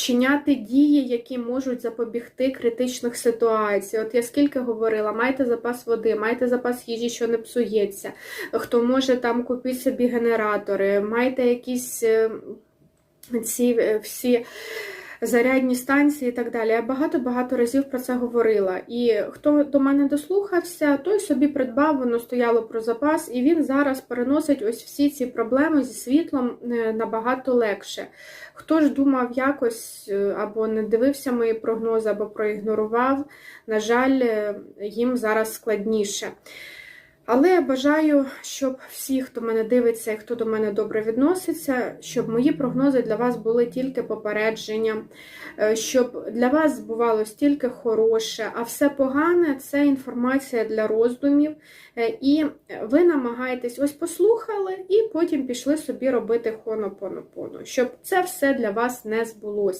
вчиняти дії, які можуть запобігти критичних ситуацій. От я скільки говорила, майте запас води, майте запас їжі, що не псується. Хто може там купити собі генератори, майте якісь е, ці е, всі зарядні станції і так далі. Я багато-багато разів про це говорила. І хто до мене дослухався, той собі придбав, воно стояло про запас, і він зараз переносить ось всі ці проблеми зі світлом е, набагато легше. Хто ж думав якось е, або не дивився мої прогнози, або проігнорував, на жаль, е, їм зараз складніше. Але я бажаю, щоб всі, хто мене дивиться і хто до мене добре відноситься, щоб мої прогнози для вас були тільки попередженням, е, щоб для вас збувалось тільки хороше, а все погане це інформація для роздумів. Е, І ви намагаєтесь ось послухали, і потім пішли собі робити хонопонопоно, щоб це все для вас не збулося.